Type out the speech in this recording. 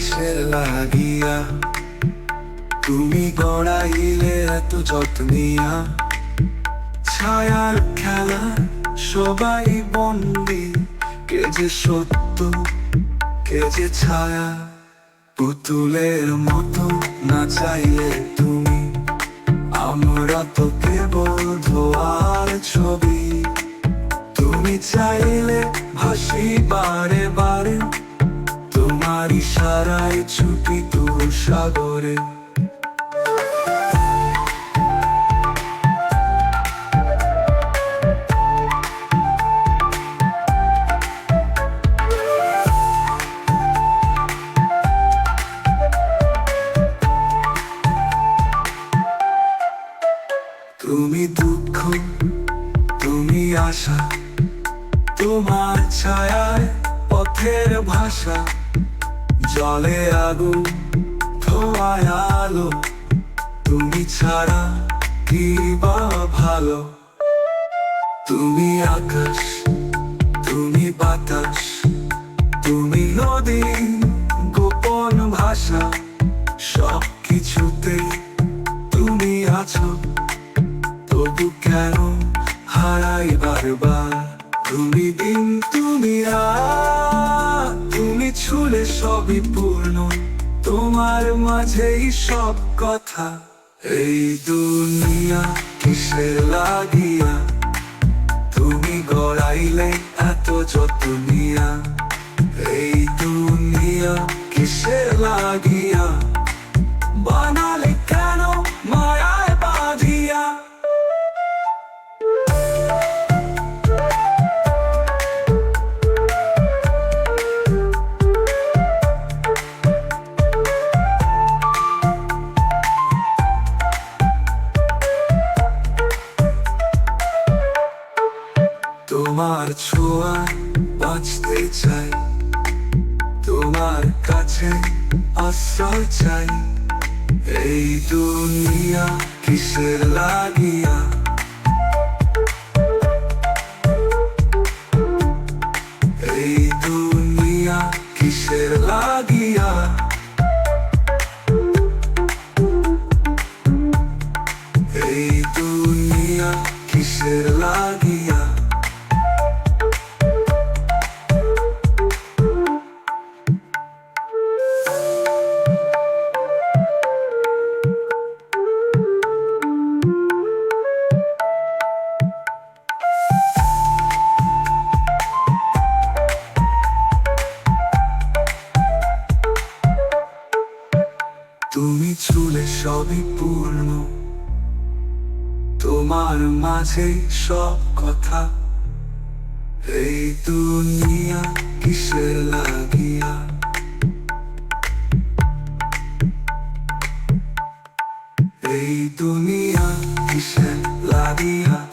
কিসের লাগিয়া? তুমি গড়াইলে এত যত্নিয়া? ছায়ার খেলা সবাই বন্দি। কে যে সত্য, কে যে ছায়া? পুতুলের মতো না চাইলে তুমি? আমরা তো কেবল ধোয়ার ছবি। তুমি চাইলে হাসি বারে বারে তোমার ইশারায় ছুটি দূর সাগরে। তুমি দুঃখ তুমি আশা তোমার ছায়ায় পথের ভাষা। জলে আগুন ধোয়ায় আলো। তুমি ছাড়া কি বা ভালো? তুমি আকাশ, তুমি বাতাস, তুমি নদী, গোপন ভাষা। সব কিছুতে তুমি আছো। তবু কেন হারাই বারবার? তুমি দিন, তুমি ছুলে সবই পূর্ণ তোমার মাঝেই সব কথা। এই দুনিয়া কিসে লাগিয়া? তুমি গড়াইলে এত যত তোমার ছোঁয়া বাঁচতে চাই। তোমার কাছে আশ্রয় চাই। এই দুনিয়া কিসের লাগিয়া চুলে সবই পূর্ণ। তোমার মাঝে সব কথা। এই দুনিয়া কিসে লাগিয়া? এই দুনিয়া কিসে লাগিয়া?